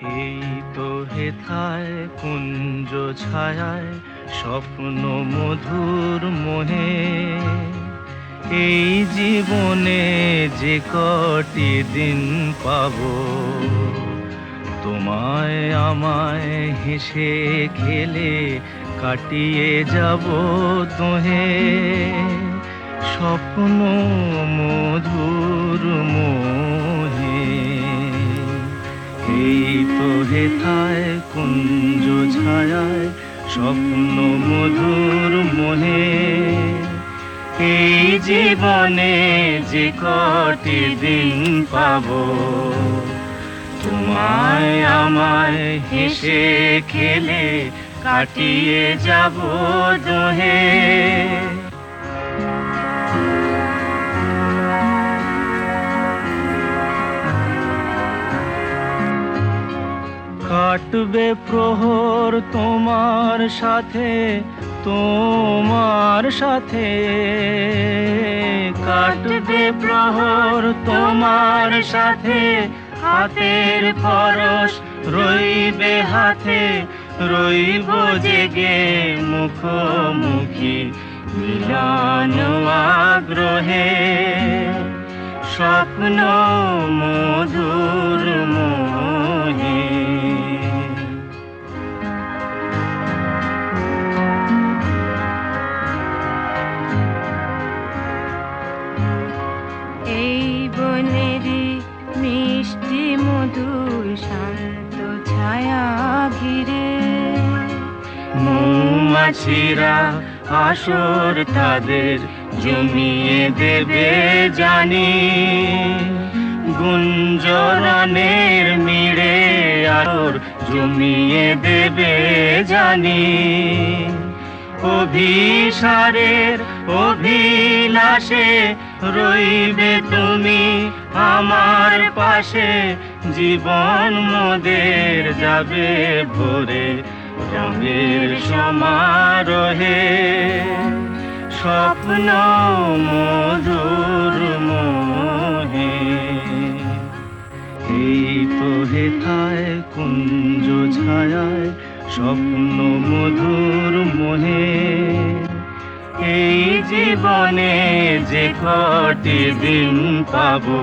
এই তো হেথায় কুঞ্জ ছায়ায় স্বপ্ন মধুর মোহে। এই জীবনে যে কটি দিন পাব, তোমায় আমায় হেসে খেলে কাটিয়ে যাব তোহে। স্বপ্ন মধুর মোহে। এই তো হেথায়, কুঞ্জ ছায়ায়, স্বপ্ন মধুর জীবনে যে কটি দিন পাবো, তোমায় আমায় হেসে খেলে কাটিয়ে যাব দোহে। কাটবে প্রহর তোমার সাথে তোমার সাথে। কাটবে প্রহর তোমার সাথে, হাতের পরশ রইবে হাতে। রইব জেগে মুখোমুখি মিলন আগ্রহে। স্বপ্ন মধুর মধুর শান্ত ছায়া ঘিরে। মৌমাছিরা আসর তাদের জমিয়ে দেবে জানি। গুঞ্জরনের মিড়ে আসর জমিয়ে দেবে জানি। অভিসারের অভিলাষে রইবে তুমি আমার পাশে। জীবন মোদের যাবে ভোরে, রঙের সমারোহে। স্বপ্ন মধুর মোহে। এই তো হেথায় কুঞ্জ ছায়ায়, স্বপ্ন মধুর মোহে। এই জীবনে যে কটি দিন পাবো